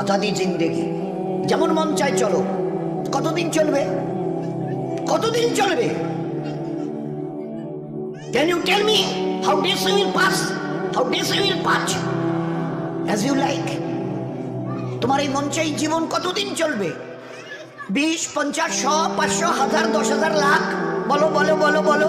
আজাদি জিন্দেগি। যেমন মন চায় চলো। কতদিন চলবে? কতদিন চলবে? Can you tell me how days you will pass how days you will pass as you like তোমার এই মন চাই জীবন কতদিন চলবে? বিশ, পঞ্চাশ, শ, পাঁচশো, হাজার, দশ হাজার লাখ। বলো বলো বলো বলো।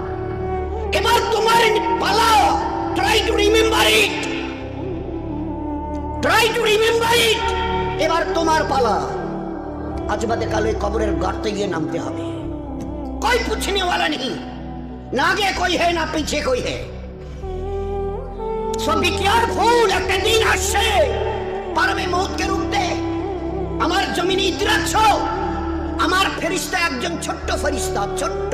এবার তোমার পালা। Try to remember it try to remember it এবার তোমার পালা। আজ বাদে কাল ওই কবরের গর্তে গিয়ে নামতে হবে। কই পুছনেওয়ালা নেই? না গে কই হে, না পিছে কই হে। সব কি আর ফুল একটা দিন আসছে। পারবে মৌতকে রুখতে? আমার জমিনে ইতিরাচ্ছ আমার ফেরিস্তা একজন ছোট্ট ফেরিস্তা, ছোট্ট।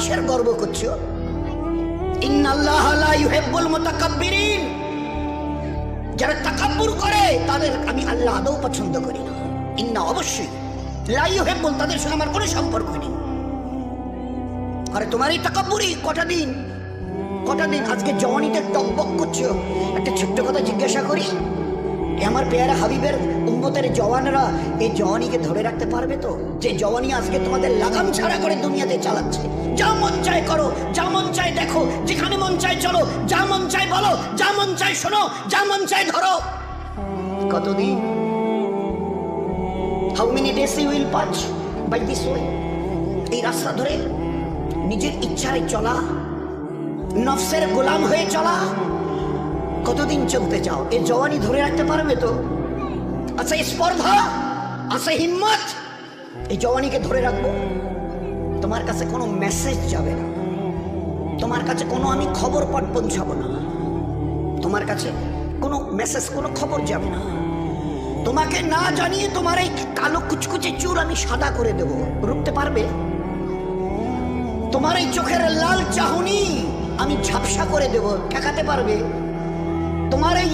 কিসের গর্ব করছ? যারা তাকাব্বুর করে, তাদের আমি আল্লাহ আদৌ পছন্দ করি না। ইন্না অবশ্যই তাদের সঙ্গে আমার কোনো সম্পর্ক নেই। আরে তোমার এই তাকাব্বুরি কটা দিন? কটা দিন? আজকে জওয়ানিতে টকবক করছ। একটা ছোট্ট কথা জিজ্ঞাসা করি আমার পেয়ারা হাবিবের উম্মতের জওয়ানরা এই জওয়ানিকে ধরে রাখতে পারবে তো? যে জওয়ানি আজকে তোমাদের লাগাম ছাড়া করে দুনিয়াতে চালাচ্ছে। যা মন চায় করো, যা মন চায় দেখো, যেখানে মন চায় চলো, যা মন চায় বলো, যা মন চায় শোনো, যা মন চায় ধরো। কতদিন? How many days you will pass by this way এই রাস্তা ধরে নিজের ইচ্ছায় চলা, নফসের গোলাম হয়ে চলা, কতদিন চলতে চাও? এ জওয়ানি ধরে রাখতে পারবে তো? আচ্ছা স্পর্ধা, আছে হিম্মত, এই জওয়ানিকে ধরে রাখব। তোমার কাছে কোনো মেসেজ যাবে না। তোমার কাছে কোনো আমি খবর পট পৌঁছাবো না। তোমার কাছে কোনো মেসেজ কোনো খবর যাবে না। তোমাকে না জানিয়ে তোমার এই কালো কুচকুচে চুল আমি সাদা করে দেব। রুখতে পারবে? তোমার এই চোখের লাল চাহনি আমি ঝাপসা করে দেব। ঠেকাতে পারবে? তোমার এই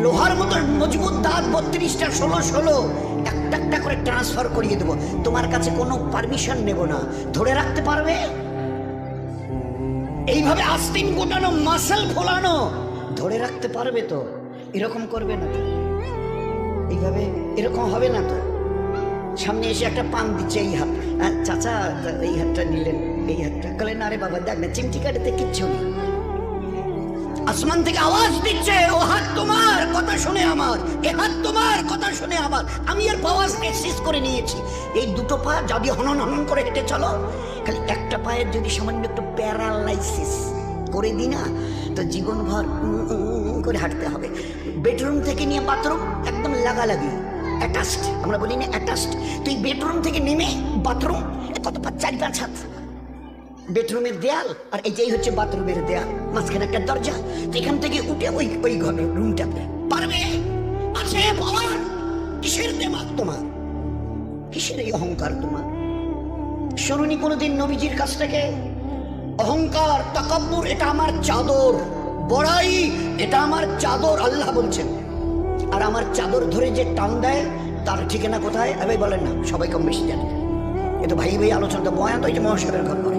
লোহার মতো মজবুত দাঁত বত্রিশটা, ষোলো ষোলো একটা একটা করে ট্রান্সফার করিয়ে দেবো। তোমার কাছে কোনো পারমিশন নেব না। ধরে রাখতে পারবে? এইভাবে আস্তিন গোটানো মাসেল ফোলানো ধরে রাখতে পারবে তো? এরকম করবে না এইভাবে এরকম হবে না তো। সামনে এসে একটা পান দিচ্ছে এই হাত। চাচা, এই হাতটা নিলেন, এই হাতটা। কলেন, আরে বাবা, দেখ না, চিমটি কাটাতে কিচ্ছু নেই। আসমান থেকে আওয়াজ দিচ্ছে, ও হাত তোমার, কথা শুনে আমার, এ হাত তোমার, কথা শুনে আমার। আমি এর পাওয়াজ শেষ করে নিয়েছি। এই দুটো পা যদি হনন হনন করে হেঁটে চলো, খালি একটা পায়ের যদি সামান্য একটু প্যারালাইসিস করে দিই না, তো জীবনভর করে হাঁটতে হবে। বেডরুম থেকে নিয়ে বাথরুম একদম লাগালাগি। অ্যাটাচড, আমরা বলি না অ্যাটাচড। তুই বেডরুম থেকে নেমে বাথরুম কত পাঁচ চারি পাঁচ হাত। বেডরুমের দেয়াল, আর এই যেই হচ্ছে বাথরুমের দেয়াল। মাঝখানে একটা দরজা এখান থেকে উঠে ওই ওই ঘর রুমটাতে পারবে? আছে পাওয়ার কিসের দেমাগ তোমার? কিসের এই অহংকার তোমার? শুনুনি কোনোদিন নবীজির কাছ থেকে? অহংকার, তাকাব্বুর, এটা আমার চাদর। বড়াই, এটা আমার চাদর, আল্লাহ বলছেন। আর আমার চাদর ধরে যে টান দেয়, তার ঠিকানা কোথায়? এবার বলেন না, সবাই কম বেশি জানে। এ তো ভাই ভাই আলোচনা বয়ান, তো এই যে মহাসাগরের ঘর করে।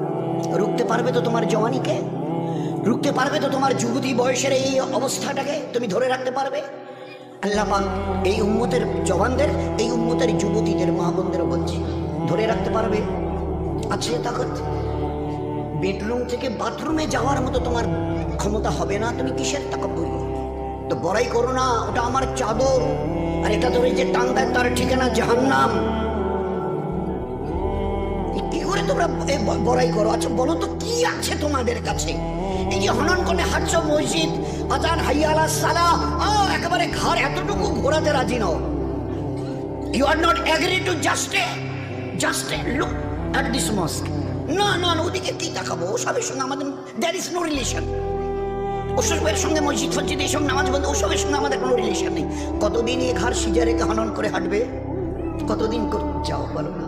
পারবে তো তোমার জওয়ানিকে? রুখতে পারবে তো তোমার যুবতী বয়সের এই অবস্থাটাকে তুমি ধরে রাখতে পারবে? আল্লাহ পাক এই উম্মতের জওয়ানদের, এই উম্মতের যুবতীদের, মা বোনদেরও বলছি, ধরে রাখতে পারবে। আছে তাকত, বেডরুম থেকে বাথরুমে যাওয়ার মতো তোমার ক্ষমতা হবে না? তুমি কিসের তাকব্বুর? তো বড়াই করো না, ওটা আমার চাদর। আর এটা ধরে যে টান দেয় তার ঠিকানা জাহান্নাম। তোমরা বড়াই করো। আচ্ছা বলো তো, কি আছে তোমাদের কাছে? এই যে হনন মসজিদ, আজান হাইয়ালা সালা ও একেবারে ঘর এতটুকু ঘোরাতে রাজি নও। You are not to just a just a look this mosque না না ওদিকে কি দেখাবো? ওসবের সঙ্গে আমাদের দ্যার ইজ নো রিলেশন ওসবের সঙ্গে মসজিদ ফসজিদ এইসব নামাজ বন্ধ ওসবের সঙ্গে আমাদের কোনো রিলেশন নেই। কতদিন এই ঘর সিজা রেখে হনন করে হাঁটবে? কতদিন যাও, বলো না।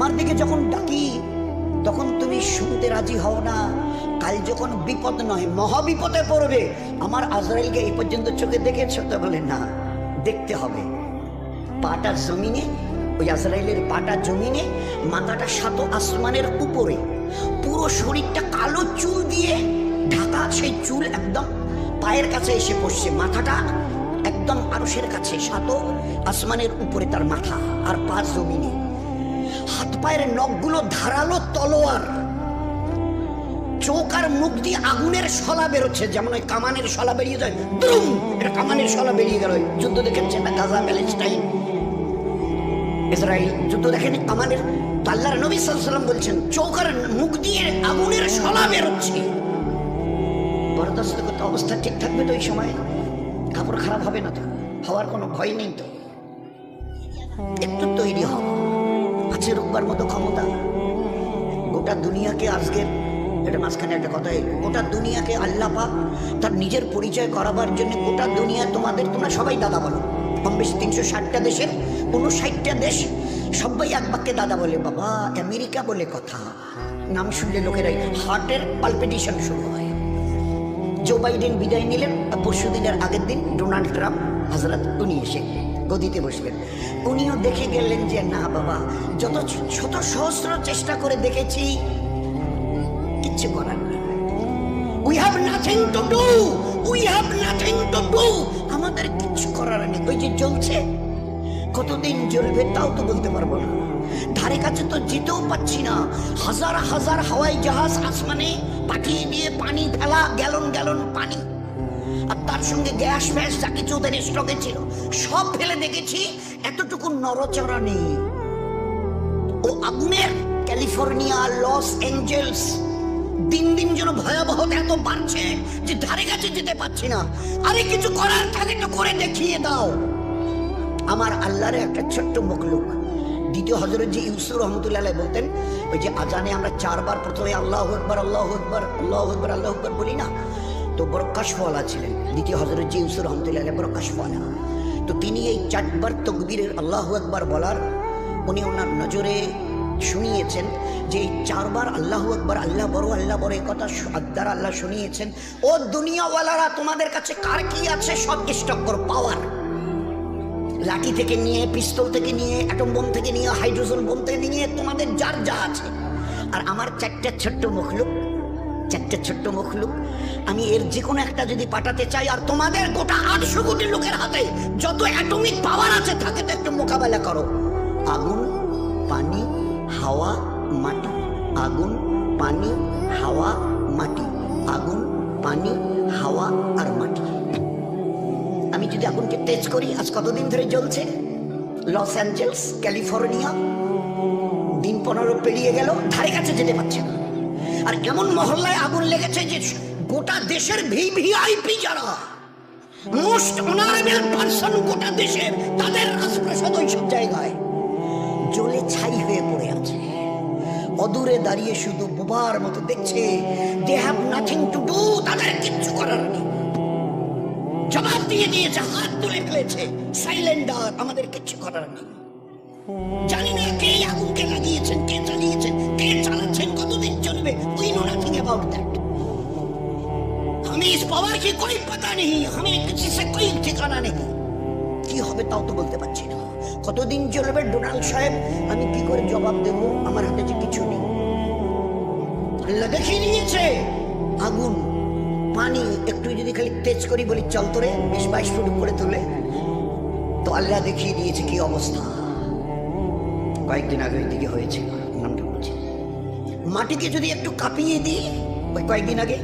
আমার দিকে যখন ডাকি, তখন তুমি শুনতে রাজি হও না। কাল যখন বিপদ নয়, মহাবিপদে পড়বে। আমার আজরাইলকে এই পর্যন্ত চোখে দেখেছ তো? বলে, না, দেখতে হবে। পাটা জমিনে, ওই আজরাইলের পাটা জমিনে, মাথাটা সাত আসমানের উপরে। পুরো শরীরটা কালো চুল দিয়ে ঢাকা, সেই চুল একদম পায়ের কাছে এসে পড়ছে। মাথাটা একদম আরসের কাছে, সাত আসমানের উপরে তার মাথা আর পা জমিনে। পায়ের নখগুলো ধারালো তলোয়ার। চোখ আর মুখ দিয়ে আগুনের শলা বেরোচ্ছে, যেমন ওই কামানের শলা বেরিয়ে যায়, দ্রুম! এটা কামানের শলা বেরিয়ে গেল যুদ্ধ দেখেছেন না গাজা প্যালেস্টাইন ইসরায়েল যুদ্ধ দেখেন, কামানের আল্লাহর নবী সাল্লাম বলছেন, চোখ আর মুখ দিয়ে আগুনের শলা বেরোচ্ছে। বরদাস্ত করতে অবস্থা ঠিক থাকবে তো এই সময়? কাপড় খারাপ হবে না তো? হওয়ার কোনো ভয় নেই তো? একটু তৈরি হও। আছে রোববার মতো ক্ষমতা। গোটা দুনিয়াকে আজকের, এটা মাঝখানে একটা কথা গোটা দুনিয়াকে আল্লাহ পাক তার নিজের পরিচয় করাবার জন্য গোটা দুনিয়া তোমাদের, তোমরা সবাই দাদা বলো। কম বেশি তিনশো ষাটটা দেশের, উনষাটটা দেশ সবাই এক বাক্যে দাদা বলে, বাবা, আমেরিকা বলে কথা। নাম শুনলে লোকেরাই, হার্টের পালপিটেশন শুরু হয়। জো বাইডেন বিদায় নিলেন পরশু দিনের আগের দিন ডোনাল্ড ট্রাম্প হজরত উনি এসে গদিতে বসলেন উনিও দেখে গেলেন যে, না বাবা, যত শত সহস্র চেষ্টা করে দেখেছি, কিচ্ছু করার নেই। We have nothing to do we have nothing to do আমাদের কিচ্ছু করার নেই। ওই যে জ্বলছে, কতদিন জ্বলবে তাও তো বলতে পারব না। ধারে কাছে তো যেতেও পাচ্ছি না। হাজার হাজার হাওয়াই জাহাজ আসমানে পাঠিয়ে দিয়ে পানি ফেলা, গ্যালন গ্যালন পানি। আর তার সঙ্গে গ্যাস ফ্যাস যা কিছু ওদের স্টকে ছিল, সব ফেলে দেখেছি, এতটুকু নরচড়া নেই। ও আগুনের ক্যালিফোর্নিয়া, লস এঞ্জেলস, দিন দিন যেন ভয়াবহতা এত বাড়ছে যে ধারে কাছে যেতে পারছি না। আরে কিছু করার থাকে তো করে দেখিয়ে দাও। আমার আল্লাহর একটা ছোট্ট মুখলুক, দ্বিতীয় হজরত যে ইউসুফ রহমতুল্লাহ বলতেন, ওই যে আজানে আমরা চারবার প্রথমে আল্লাহ আকবর আল্লাহ আকবর আল্লাহ আকবর আল্লাহ আকবর বলি না তো বড় কাশফওয়ালা ছিলেন। দ্বিতীয় হজরত ইউসুফ রহমতুল্লাহ বড় তো তিনি এই চারবার তকবীরের আল্লাহ আকবর বলার, উনি ওনার নজরে শুনিয়েছেন যে চারবার আল্লাহ আকবর, আল্লাহ বড় আল্লাহ বড় এই কথা আদার আল্লাহ শুনিয়েছেন। ও দুনিয়াওয়ালারা, তোমাদের কাছে কার কি আছে? সব স্টক করো পাওয়ার। লাঠি থেকে নিয়ে, পিস্তল থেকে নিয়ে অ্যাটম বোম থেকে নিয়ে হাইড্রোজেন বোম থেকে নিয়ে তোমাদের যার যা আছে। আর আমার চারটা ছোট্ট মুখলুক চারটে ছোট্ট মুখলুক আমি এর যে কোনো একটা যদি পাঠাতে চাই, আর তোমাদের গোটা আটশো কোটি লোকের হাতে যত অ্যাটমিক পাওয়ার আছে থাকে তো একটু মোকাবেলা করো। আগুন, পানি, হাওয়া, মাটি। আগুন, পানি, হাওয়া, মাটি। আগুন, পানি, হাওয়া আর মাটি। আমি যদি আগুনকে তেজ করি, আজ কতদিন ধরে জ্বলছে? Los Angeles, California. দিন পনেরো পেরিয়ে গেল, ধারে কাছে যেতে পারছে না। আর এমন মহল্লায় আগুন লেগেছে যে গোটা দেশের ভিভিআইপি যারা মোস্ট অনারেবল পার্সন গোটা দেশের তাদের রাজপ্রাসাদ ওইসব জায়গায় জ্বলে ছাই হয়ে পড়ে আছে। অদূরে দাঁড়িয়ে শুধু বোবার মতো দেখছে they have nothing to do তাদের কিচ্ছু করার নেই। জবাব দিয়ে দিয়েছে, হাত তুলে ফেলেছে সাইলেন্ডার আমাদের কিচ্ছু করার নেই। জানি না কে এই আগুনকে লাগিয়েছেন কে চালিয়েছেন কে চালাচ্ছেন কতদিন চলবে we know nothing about that हमें इस पावर की कोई पता नहीं हमें किसी से कोई ठिकाना नहीं কি হবে তাও তো বলতে পারছি না কতদিন চলবে ডোনাল্ড সাহেব আমি কি করে জবাব দেব আমার হাতে যে কিছু নেই আল্লাহ দেখিয়ে দিয়েছে আগুন পানি একটু যদি খালি তেজ করি বলি চল তোরে বিশ বাইশ ফুট উপরে তুলে তো আল্লাহ দেখিয়ে দিয়েছে কি অবস্থা কয়েকদিন আগে দিকে হয়েছে নামটা বলছি। মাটিকে যদি একটু কাঁপিয়ে দিই, ওই কয়েকদিন আগে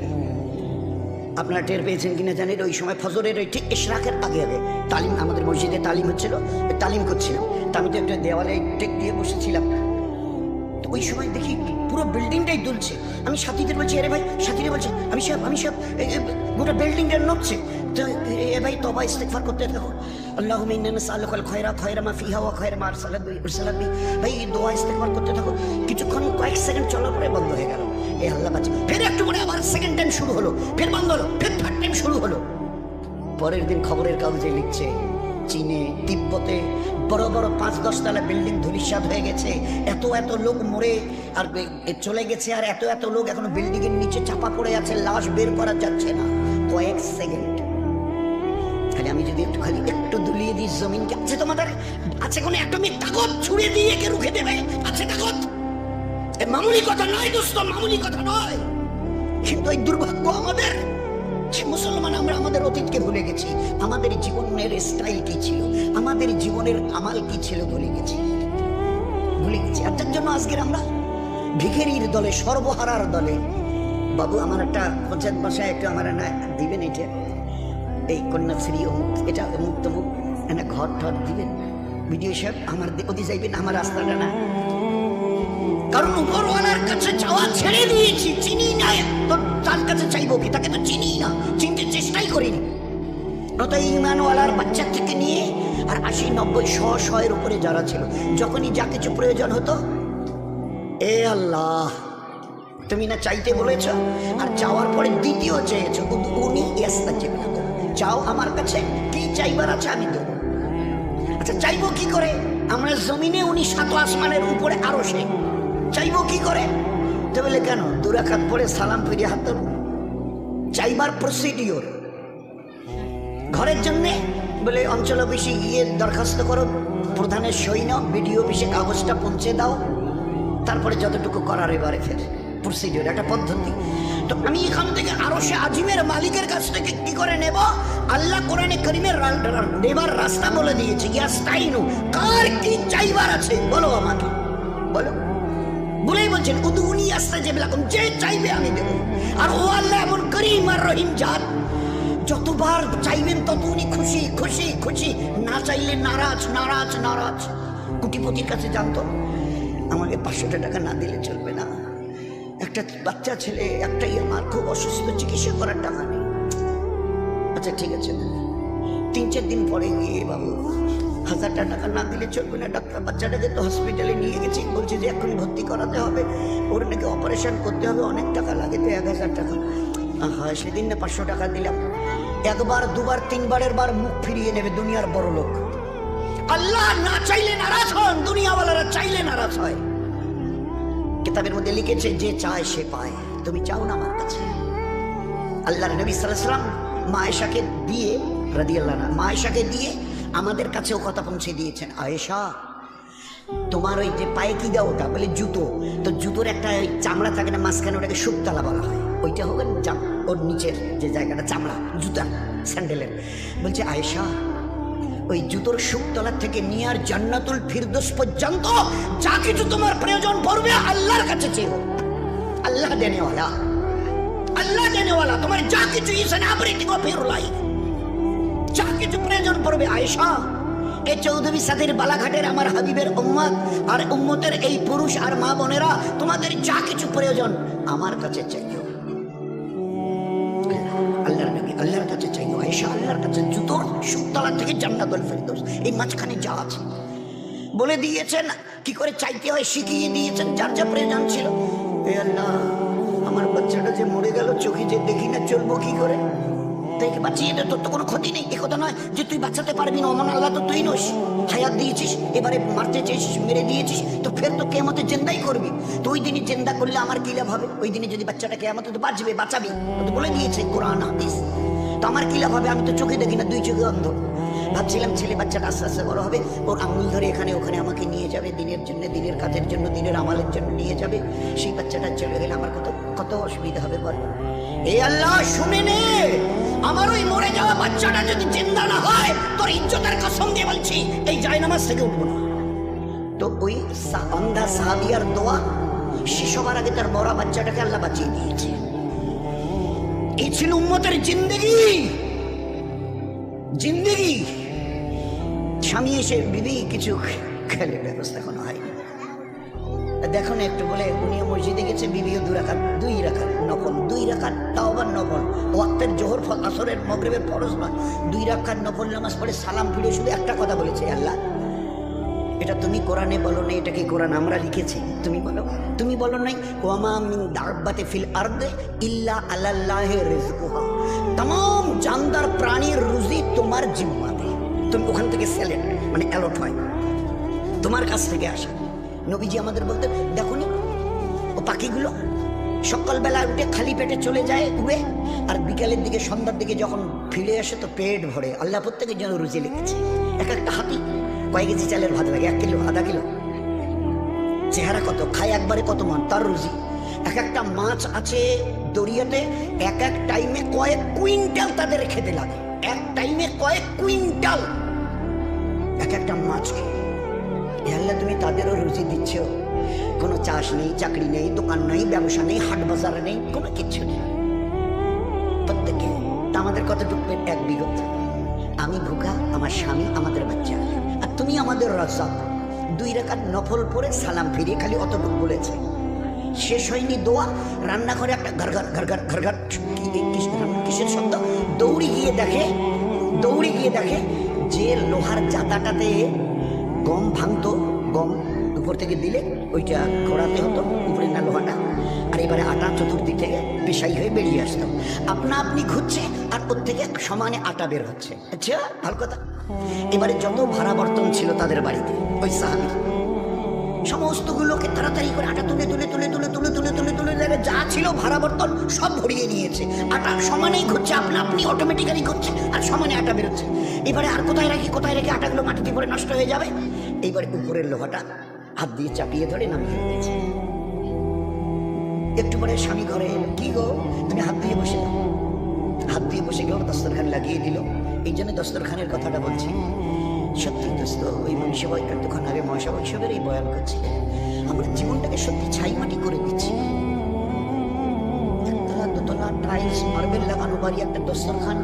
আপনারা টের পেয়েছেন কিনা জানেন, ওই সময় ফজরের ওই ঠিক ইশরাকের আগে আগে তালিম, আমাদের মসজিদে তালিম হচ্ছিল তালিম করছিলাম। তা আমি তো একটা দেওয়ালে টেক দিয়ে বসেছিলাম। তো ওই সময় দেখি পুরো বিল্ডিংটাই দুলছে। আমি সাথীদের বলছি, আরে ভাই, সাথীরা বলছে, আমি সব আমি সব গোটা বিল্ডিংটা নড়ছে। তো এ- ভাই, তবা ইস্তেগফার করতে থাকো। আল্লাহ ইন্না নাসআলুকাল খায়রা খায়রা মা ফিহা ওয়া খায়রা মা আরসালাত বি আরসালাত বি, ভাই এই দোয়া ইস্তেগফার করতে থাকো। কিছুক্ষণ, কয়েক সেকেন্ড চলার পরে বন্ধ হয়ে গেল। এই আল্লাহ বাঁচে। ফের একটু পরে আবার সেকেন্ড টাইম শুরু হলো। ফের বন্ধ হলো। ফের থার্ড টাইম শুরু হলো। পরের দিন খবরের কাগজে লিখছে, চীনে, তিব্বতে বড় বড় পাঁচ দশতলা বিল্ডিং ধূলিসাৎ হয়ে গেছে। এত এত লোক মরে, আর চলে গেছে, আর এত এত লোক এখন বিল্ডিং এর নিচে চাপা পড়ে আছে, লাশ বের করা যাচ্ছে না। কয়েক সেকেন্ড। খালি আমি যদি একটু খালি একটু দুলিয়ে দিই জমিনকে, আছে তোমাদের আছে কোনো? অ্যাটমিক তাকত ছুড়ে দিয়ে একে রুখে দেবে। আছে তাকত এ মামুলি কথা নয় দোস্ত মামুলি কথা নয়। কিন্তু এই দুর্ভাগ্য আমাদের। মুসলমান, আমরা আমাদের অতীতকে ভুলে গেছি। আমাদের জীবনের স্টাইল কি ছিল? আমাদের জীবনের আমাল কি ছিল ভুলে গেছি। ভুলে গেছি। আর তার জন্য আজকের আমরা ভিখেরির দলে, সর্বহারার দলে। বাবু, আমার একটা পঞ্চায়েত বাসায় একটু আমার না দিবেন এটা? এই কন্যাশ্রী অমুক এটা অমুক তমুক একটা ঘর টর দিবেন ভিডিও সব আমার ওদি যাইবেন আমার রাস্তাটা না। কারণ উপরওয়ালার কাছে চাওয়া ছেড়ে দিয়েছি, চিনি না। তো তার কাছে চাইব কি? তাকে তো চিনি না। চিনতে চেষ্টাই করিনি। নত ইমানওয়ালার বাচ্চা থেকে নিয়ে আর আশি, নব্বই, শ শয়ের উপরে যারা ছিল, যখনই যা কিছু প্রয়োজন হতো, এ আল্লাহ, তুমি না চাইতে বলেছ? আর চাওয়ার পরে দ্বিতীয় চেয়েছো কিন্তু উনি ইয়াস্তা চেপে চাও আমার কাছে। কি চাইবার আছে আমি দেবো। আচ্ছা চাইব কি করে? আমরা জমিনে উনি সাত আসমানের উপরে আরও সে। চাইব কি করে? তো বলে, কেন? দুরাখাত পরে সালাম ফিরিয়ে হাত ধরবো চাইবার প্রসিডিওর ঘরের জন্যে? বলে, অঞ্চল অফিসে গিয়ে দরখাস্ত করো। প্রধানের সই নাও, বিডিও অফিসে কাগজটা পৌঁছে দাও। তারপরে যতটুকু করার এবারে ফের প্রসিডিওর একটা পদ্ধতি। তো আমি এখান থেকে আরও সে আজিমের মালিকের কাছ থেকে কি করে নেব? আল্লাহ কোরআনে করিমের রা- রা- নেবার রাস্তা বলে দিয়েছে ইয়াস্তাইনু কার কি চাইবার আছে? বলো আমাকে। বলো। বলেই বলছেন, উদুনি আস্তে যে যে চাইবে আমি দেবো। আর ও আল্লাহ এমন করিম আর রহিম জাত। যতবার চাইবেন তত উনি খুশি খুশি খুশি। না চাইলে নারাজ নারাজ নারাজ। কুটিপতির কাছে জানতো, আমাকে পাঁচশোটা টাকা না দিলে চলবে। একটা বাচ্চা ছেলে, একটাই আমার খুব অসুস্থ, চিকিৎসা করার টাকা নেই। আচ্ছা ঠিক আছে। তিন, চার দিন পরে গিয়ে বাবু হাজারটা টাকা না দিলে চলবে না। ডাক্তার বাচ্চাটাকে তো হসপিটালে নিয়ে গেছি। বলছে যে এখন ভর্তি করাতে হবে। ওর নাকি অপারেশন করতে হবে, অনেক টাকা লাগে, তো এক হাজার টাকা। হয় সেদিন না পাঁচশো টাকা দিলাম। একবার, দুবার, তিনবারের বার মুখ ফিরিয়ে নেবে দুনিয়ার বড় লোক। আল্লাহ না চাইলে নারাজ হন, দুনিয়াওয়ালারা চাইলে নারাজ হয়। কিতাবের মধ্যে লিখেছে, যে চায় সে পায়। তুমি চাও না আমার কাছে? আল্লাহর নবী সাল্লাম মায়েশাকে দিয়ে রাদি আল্লাহ মায়েশাকে দিয়ে আমাদের কাছেও কথা পৌঁছে দিয়েছেন। আয়েশা, তোমার ওই যে পায়ে কি দাও ওটা, বলে জুতো, তো জুতোর একটা ওই চামড়া থাকে না, মাঝখানে ওটাকে সুপতলা বলা হয়। ওইটা হবে ওর নিচের যে জায়গাটা, চামড়া, জুতা, স্যান্ডেলের। বলছে, আয়েশা ওই জুতোর শুকতলার থেকে নিয়ে আর জান্নাতুল ফিরদোস পর্যন্ত যা কিছু তোমার প্রয়োজন পড়বে আল্লাহর কাছে চেয়েও আল্লাহ দেনেওয়ালা। আল্লাহ দেনেওয়ালা, তোমার যা কিছু ইউর যা কিছু প্রয়োজন পড়বে আয়েশা। এই চৌধুরী সাথের বালাঘাটের আমার হাবিবের উম্মত আর উম্মতের এই পুরুষ আর মা বোনেরা, তোমাদের যা কিছু প্রয়োজন আমার কাছে চাইও। আল্লাহর নবী, আল্লাহর কাছে আয়েশা আল্লাহর কাছে জুতোর সুতলা থেকে জান্নাতুল ফেরদৌস এই মাঝখানে যা আছে। বলে দিয়েছেন, কি করে চাইতে হয় শিখিয়ে দিয়েছেন। যার যা প্রয়োজন ছিল। আমার বাচ্চাটা যে মরে গেল, চোখে যে দেখি না, চলবো কি করে? তাইকে বাঁচিয়ে দে, তোর তো কোনো ক্ষতি নেই। এ কথা নয় যে তুই বাঁচাতে পারবি না, অমন আল্লাহ তো তুই নোস। হায়াত দিয়েছিস, এবারে মারতে চেয়েছিস, মেরে দিয়েছিস, তো ফের তো কেমতে জেন্দাই করবি। তো ওই দিনই জেন্দা করলে আমার কি লাভ হবে? ওই দিনে যদি বাচ্চাটা কেমতে তো বাঁচবে, বাঁচাবি। তো বলে দিয়েছে কোরআন, হাদিস। তো আমার কি লাভ হবে? আমি তো চোখে দেখি না, দুই চোখে অন্ধ। ভাবছিলাম ছেলে বাচ্চাটা আস্তে আস্তে বড় হবে, ওর আঙুল ধরে এখানে ওখানে আমাকে নিয়ে যাবে, দিনের জন্য, দিনের কাজের জন্য, দিনের আমালের জন্য নিয়ে যাবে। সেই বাচ্চাটা চলে গেলে আমার কত কত অসুবিধা হবে বল। এ আল্লাহ, শুনে নে! আমার ওই মরে যাওয়া বাচ্চাটা যদি জিন্দা না হয়, তোর ইজ্জতের কসম দিয়ে বলছি, এই জায়নামাজ থেকে উঠবো না। তো ওই অন্ধা সাহাবিয়ার দোয়া হবার আগে তার মরা বাচ্চাটাকে আল্লাহ বাঁচিয়ে দিয়েছে। ছিল উম্মতের জিন্দগি। জিন্দগি। স্বামী এসে বিবি কিছু খেলে ব্যবস্থা কোনো হয়নি। দেখো না একটু বলে, উনিও মসজিদে গেছে, বিবিও দু রাখাত দুই রাখাত নফল, দুই রাখাত তাও আবার নফল। ওয়াক্তের জোহর আসরের মগরেবের ফরজ নয়। দুই রাখাত নফল নামাজ পড়ে সালাম ফিরে শুধু একটা কথা বলেছে, আল্লাহ। এটা তুমি কোরআনে বলো না এটাকে কোরআন আমরা লিখেছি? তুমি বলো। তুমি বলো নাই, ওয়ামা ফিল আর্দে ইল্লা আল্লাহ রেজকুহা। তমাম জানদার প্রাণীর রুজি তোমার জিম্মাতে। তুমি ওখান থেকে সেলেন মানে অ্যালট হয়। তোমার কাছ থেকে আসা। নবীজি আমাদের বলতেন, দেখো ও পাখিগুলো সকালবেলা উঠে খালি পেটে চলে যায়, উড়ে আর বিকালের দিকে, সন্ধ্যার দিকে যখন ফিরে আসে তো পেট ভরে। আল্লাহ প্রত্যেকের জন্য রুজি লিখেছে। এক একটা হাতি, কয়েক কেজি চালের ভাত লাগে, এক কিলো, আধা কিলো। চেহারা কত, খায় একবারে কত মান, তার রুজি। এক একটা মাছ আছে দরিয়াতে এক এক টাইমে কয়েক কুইন্টাল তাদের খেতে লাগে। এক টাইমে কয়েক কুইন্টাল। এক একটা মাছ আল্লাহ, তুমি তাদেরও রুজি দিচ্ছ। কোনো চাষ নেই, চাকরি নেই, দোকান নেই, ব্যবসা নেই, হাট বাজার নেই, কোনো কিচ্ছু নেই। কতটুকু পেট? এক বিগত আমি ভুকা আমার স্বামী, আমাদের বাচ্চা। আর তুমি আমাদের রসক দুই রেখার নফল পরে সালাম ফিরিয়ে খালি অতটুক বলেছে। শেষ হয়নি দোয়া। রান্নাঘরে একটা ঘর ঘর ঘর ঘর ঘর ঘর কিসের শব্দ? দৌড়ি গিয়ে দেখে, দৌড়ি গিয়ে দেখে যে লোহার জাতাটাতে থেকে দিলে ওইটা ঘোরাতে হতো উপরে না লোহাটা। আর এবারে আটা চতুর্দিক থেকে পেশাই হয়ে বেরিয়ে আসতো। আপনা আপনি ঘুরছে আর ওর থেকে সমানে আটা বের হচ্ছে। আচ্ছা ভালো কথা। এবারে যত ভাড়া বর্তন ছিল তাদের বাড়িতে, ওই সাহাবি। সমস্তগুলোকে তাড়াতাড়ি করে আটা তুলে তুলে তুলে তুলে তুলে তুলে তুলে তুলে তুলে, যা ছিল ভাড়া বর্তন সব ভরিয়ে নিয়েছে। আটা সমানেই ঘুরছে, আপনা আপনি অটোমেটিক্যালি ঘুরছে আর সমানে আটা বেরোচ্ছে। এবারে আর কোথায় রাখি, কোথায় রেখে, আটাগুলো মাটিতে পড়ে নষ্ট হয়ে যাবে। এইবারে উপরের লোহাটা হাত দিয়ে চাপিয়ে ধরে নামিয়ে দিয়েছে। একটু পরে স্বামী ঘরে এলো। কি গো, তুমি হাত দিয়ে বসে হাত দিয়ে বসে গেল দস্তরখান লাগিয়ে দিল। এই জন্য দস্তরখানের কথাটা বলছি। সত্যি দোস্ত, ওই মনীষা বয় এতক্ষণ আগে মহাসা বৈশবের এই বয়ান করছিলেন। আমরা জীবনটাকে সত্যি ছাই মাটি করে দিচ্ছি। দোতলা, টাইলস, মার্বেল লাগানো বাড়ি, একটা দস্তরখান।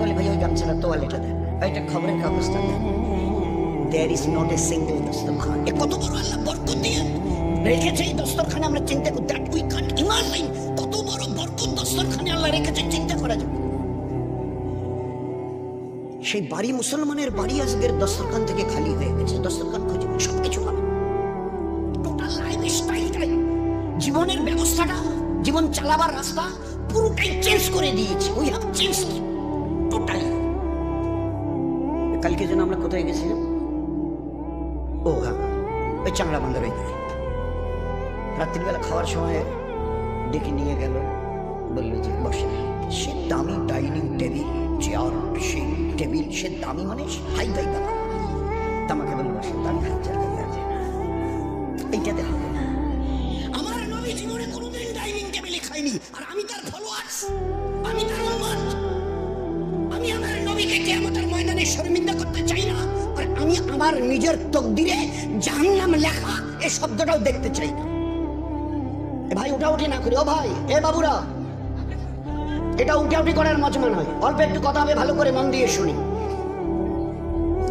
বলে ভাই ওই গামছাটা তোয়ালেটা দেন। ওইটা খবরের কাগজটা দেন। There is not a single দস্তরখান এ কত বড় আল্লাহ বরকত দিয়ে। রেখেছে এই দস্তরখানে আমরা চিন্তা করি দ্যাট উই কান্ট ইমাজিন কত বড় বরকত দস্তরখানে আল্লাহ রেখেছে চিন্তা করা যাবে সেই বাড়ি মুসলমানের বাড়ি আজকের দস্তরখান থেকে খালি হয়ে গেছে দস্তরখান খুঁজে সব কিছু হবে টোটাল লাইফ স্টাইলটাই জীবনের ব্যবস্থাটা জীবন চালাবার রাস্তা পুরোটাই চেঞ্জ করে দিয়েছে। উই হ্যাভ চেঞ্জ টোটালি কালকে যেন আমরা কোথায় গেছিলাম? ওই চাংড়া বান্ধার ওইখানে রাত্রিবেলা খাওয়ার সময় ডেকে নিয়ে গেল, বলল যে, বসে। সে দামি ডাইনিং টেবিল, চেয়ার সে টেবিল, সে দামি মানে হাই ফাই দাদা আমাকে বলল, বসে, দামি হাজার টাকা আছে। এইটাতে হবে আমার নবী জীবনে কোনোদিন ডাইনিং টেবিলে খাইনি। আর আমি তার ফল আমি তার আমার নিজের তকদিরে জাহান্নাম লেখা এই শব্দটাও দেখতে চাই না। এ ভাই, ওটা উঠি না করি। ও ভাই, এ বাবুরা, এটা উঠে উঠি করার মজমা নয়। অল্প একটু কথা হবে, ভালো করে মন দিয়ে শুনি।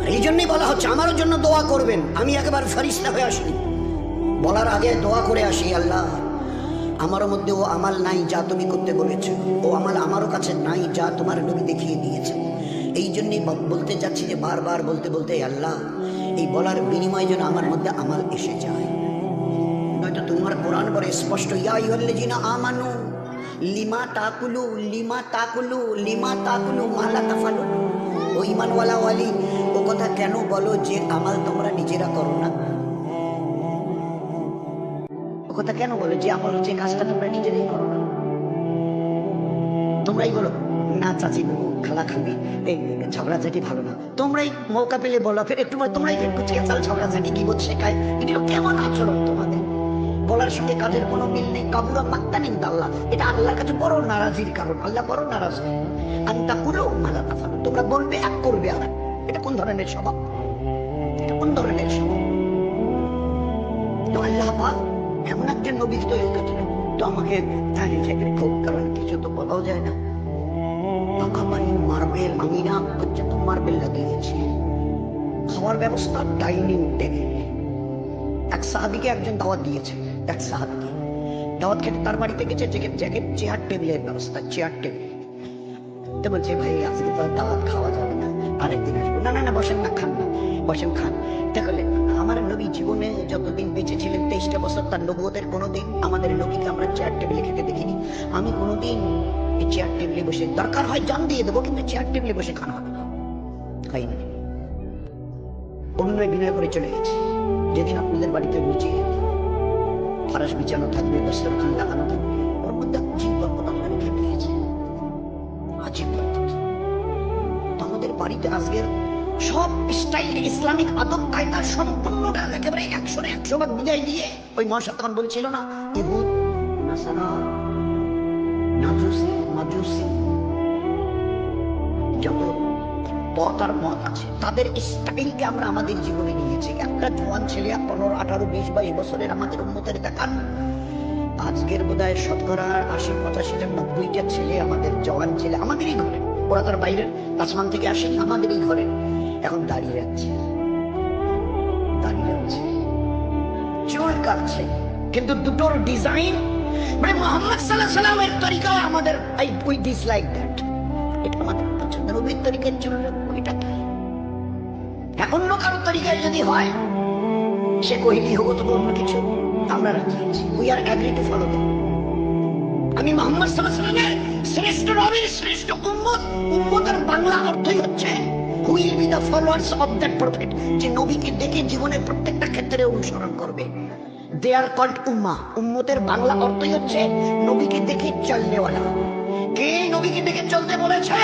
এই জন্যই বলা হচ্ছে, আমারও জন্য দোয়া করবেন। আমি একেবারে ফারিস্তা হয়ে আসি। বলার আগে দোয়া করে আসি, আল্লাহ, আমারও মধ্যে ও আমাল নাই যা তুমি করতে বলেছ। ও আমাল আমারও কাছে নাই যা তোমার নবী দেখিয়ে দিয়েছে এই জন্যই বলতে চাচ্ছি যে বারবার বলতে বলতে আল্লাহ, এই বলার বিনিময় যেন আমার মধ্যে আমাল এসে যায়। নয়তো তোমার কোরআন বলে স্পষ্ট, ইয়া ইউল্লাযিনা আমানু, লিমা তাকুলু লিমা তাকুলু লিমা তাকুলু মালা তাফালু। ও ইমানওয়ালা ওয়ালি, ও কথা কেন বলো যে আমাল তোমরা নিজেরা করো না? ও কথা কেন বলো যে আমল হচ্ছে কাজটা তোমরা নিজেরাই করো না? তোমরাই বলো, না চাচি খালা খাবি এই ঝগড়াঝাটি ভালো না। তোমরাই মৌকা পেলে বলো, ফের একটু তোমরাই কুচকে চাল ঝগড়াঝাটি কি বোধ শেখায়? এগুলো কেমন আচরণ তোমাদের? বলার সঙ্গে কাজের কোনো মিল নেই। কাবুরা মাত্তা নেই আল্লাহ এটা আল্লাহর কাছে বড় নারাজির কারণ। আল্লাহ বড় নারাজ। আন্তা মালা তাফালো তোমরা বলবে এক, করবে আর এটা কোন ধরনের স্বভাব? এটা কোন ধরনের স্বভাব? তো আল্লাহ পাক এমন একটা নবী তৈরি করছিলেন। তো আমাকে দাঁড়িয়ে থেকে খুব কারণ কিছু তো বলাও যায় না। পাকাপানি মার্বেল আমি না পর্যন্ত মার্বেল লাগিয়েছি। খাওয়ার ব্যবস্থা ডাইনিং টেবিল। এক সাহাবিকে একজন দাওয়াত দিয়েছে, এক সাহাবিকে। দাওয়াত খেতে তার বাড়িতে গেছে জ্যাকেট চেয়ার টেবিলের ব্যবস্থা, চেয়ার টেবিল। তো বলছে, ভাই, আজকে তো দাওয়াত খাওয়া যাবে না, আরেকদিন আসব। না না না, বসেন না, খান না বসেন, খান। দেখলে আমার নবী জীবনে যতদিন বেঁচে ছিলেন, তেইশটা বছর তার নবুয়তের কোনোদিন আমাদের নবীকে আমরা চেয়ার টেবিলে খেতে দেখিনি। আমি কোনোদিন এই চেয়ার টেবিলে বসে, দরকার হয় জান দিয়ে দেবো, কিন্তু চেয়ার টেবিলে বসে খান হবে না। খাইনি অন্যয় বিনয় করে চলে গেছে। যেদিন আপনাদের বাড়িতে রুচি ফারাস বিছানো থাকবে, দস্তরখান লাগানো থাকবে, ওর মধ্যে দিয়েছে আজীব আমাদের বাড়িতে আজকের সব স্টাইল ইসলামিক আদব কায়দা সম্পূর্ণটা একেবারে একশো একশো বুঝাই দিয়ে ওই মহাশয় তখন বলছিল না ইহুদ নাসারা নাজুসি, মাজুসি। যত পথ আর মত আছে, তাদের স্টাইলকে আমরা আমাদের জীবনে নিয়েছি। একটা জোয়ান ছেলে পনেরো, আঠারো, বিশ, বাইশ বছরের আমাদের উন্নতের দেখান। আজকের বোধ হয় শতকরা আশি পঁচাশিটা নব্বইটা ছেলে আমাদের জওয়ান ছেলে আমাদেরই ঘরে। ওরা তার বাইরের আসমান থেকে আসেনি, আমাদেরই ঘরে। এখন দাঁড়িয়ে যাচ্ছে দাঁড়িয়ে যাচ্ছে চুল কাটছে। কিন্তু দুটোর ডিজাইন মানে মোহাম্মদ সাল্লাহ সাল্লামের তরিকা আমাদের আই উই ডিসলাইক দ্যাট এটা আমাদের পছন্দ নবীর তরিকার ওইটা কি এখন অন্য কারও তরিকায় যদি হয়, সে কহিলি হোক তো অন্য কিছু, আমরা রাজি আছি we are agree to follow them আমি মোহাম্মদ সাল্লাহ সাল্লামের শ্রেষ্ঠ নবীর শ্রেষ্ঠ উম্মত, উম্মতের বাংলা অর্থই হচ্ছে will be the followers of that prophet যে নবীকে দেখে জীবনের প্রত্যেকটা ক্ষেত্রে অনুসরণ করবে। দে আর কল্ড উম্মা উম্মতের বাংলা অর্থই হচ্ছে নবীকে দেখে চলনেওয়ালা কে নবীকে দেখে চলতে বলেছে?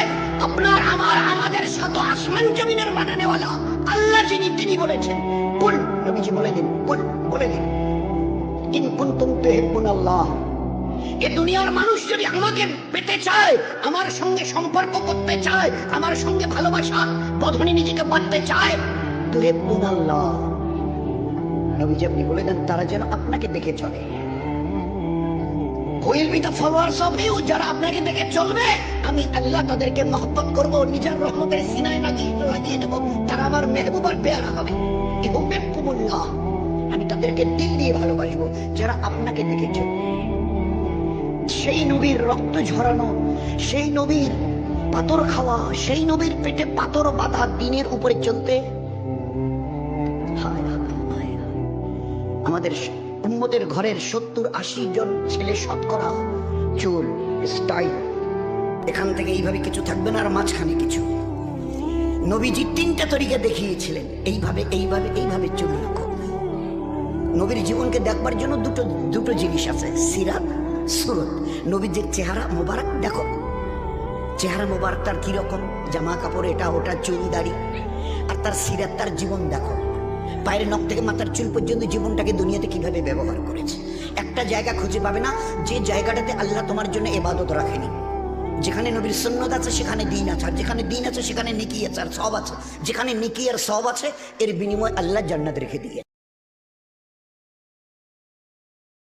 আপনার আমার, আমাদের শত আসমান জমিনের বানানেওয়ালা আল্লাহ যিনি, তিনি বলেছেন কোন নবীজি বলে দিন কোন বলে দিন। ইন কুনতুম তুহিব্বুন আল্লাহ। এ দুনিয়ার মানুষ যদি আমাকে পেতে চায়, আমার সঙ্গে সম্পর্ক করতে চায়, আমার সঙ্গে ভালোবাসা বধনী নিজেকে বাঁধতে চায়, তুহিব্বুন আল্লাহ। নবীজি আপনি বলে দেন তারা যেন আপনাকে দেখে চলে। যারা আপনাকে দেখে চলবে। আমি আল্লাহ তাদেরকে মহব্বত করব, নিজের রহমতের সিনায় দেবো। তারা আমার মেহবুবার হবে। আমি তাদেরকে দিল দিয়ে যারা আপনাকে দেখে চলবে। সেই নবীর রক্ত ঝরানো, সেই নবীর পাথর খাওয়া, সেই নবীর পেটে পাথর বাঁধা দিনের উপরে চলতে আমাদের উম্মতের ঘরের সত্তর আশি জন ছেলে শতকরা। চুল স্টাইল এখান থেকে এইভাবে কিছু থাকবে না, আর মাঝখানে কিছু। নবীজি তিনটা তরিকা দেখিয়েছিলেন। এইভাবে এইভাবে এইভাবে চুল রাখো। নবীর জীবনকে দেখবার জন্য দুটো দুটো জিনিস আছে, সিরাত, সুরত। নবীজির চেহারা মোবারক, দেখো। চেহারা মোবারক তার কীরকম জামা কাপড় এটা, ওটা, চুল, দাড়ি। আর তার সিরাত, তার জীবন, দেখো। পায়ের নখ থেকে মাথার চুল পর্যন্ত জীবনটাকে দুনিয়াতে কীভাবে ব্যবহার করেছে? একটা জায়গা খুঁজে পাবে না, যে জায়গাটাতে আল্লাহ তোমার জন্য এবাদত রাখেনি। যেখানে নবীর সন্ন্যত আছে, সেখানে দিন আছে, আর যেখানে দিন আছে, সেখানে নিকি আছে, আর সব আছে। যেখানে নিকি আর সব আছে, এর বিনিময় আল্লাহ জান্নাত রেখে দিয়ে